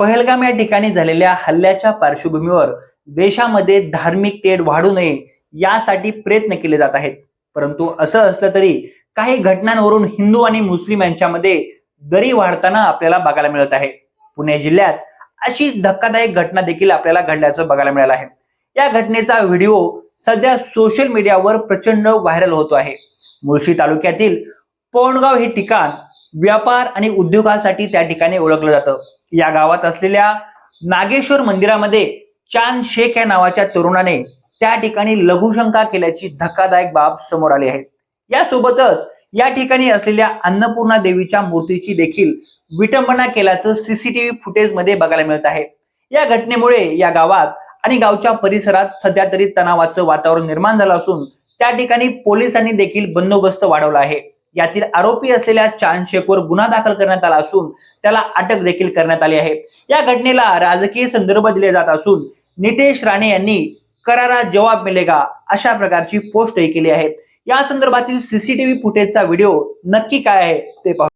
पहलगाम या ठिकाणी झालेल्या हल्ल्याच्या पार्श्वभूमीवर देशामध्ये धार्मिक तेढ वाढू नये यासाठी प्रयत्न केले जात आहेत. परंतु असं असलं तरी काही घटनांवरून हिंदू आणि मुस्लिम यांच्यामध्ये दरी वाढताना आपल्याला बघायला मिळत आहे. पुणे जिल्ह्यात अशी धक्कादायक घटना देखील आपल्याला घडल्याचं बघायला मिळालं आहे. या घटनेचा व्हिडिओ सध्या सोशल मीडियावर प्रचंड व्हायरल होतो आहे. मुळशी तालुक्यातील पोणगाव हे ठिकाण व्यापार आणि उद्योगासाठी त्या ठिकाणी ओळखलं जातं. या गावात असलेल्या नागेश्वर मंदिरामध्ये चांद शेख या नावाच्या तरुणाने त्या ठिकाणी लघुशंका केल्याची धक्कादायक बाब समोर आली आहे. यासोबतच या ठिकाणी असलेल्या अन्नपूर्णा देवीच्या मूर्तीची देखील विटंबना केल्याचं सीसीटीव्ही फुटेजमध्ये बघायला मिळत आहे. या घटनेमुळे या गावात आणि गावच्या परिसरात सध्या तरी तणावाचं वातावरण निर्माण झालं असून त्या ठिकाणी पोलिसांनी देखील बंदोबस्त वाढवला आहे. यातील आरोपी असलेल्या चांद शेखवर गुन्हा दाखल करण्यात आला असून त्याला अटक देखील करण्यात आली आहे. या घटनेला राजकीय संदर्भ दिले जात असून नितेश राणे यांनी करारा जवाब मिलेगा अशा प्रकारची पोस्टही केली आहे. या संदर्भातील सीसीटीव्ही फुटेजचा व्हिडिओ नक्की काय आहे ते पाहू.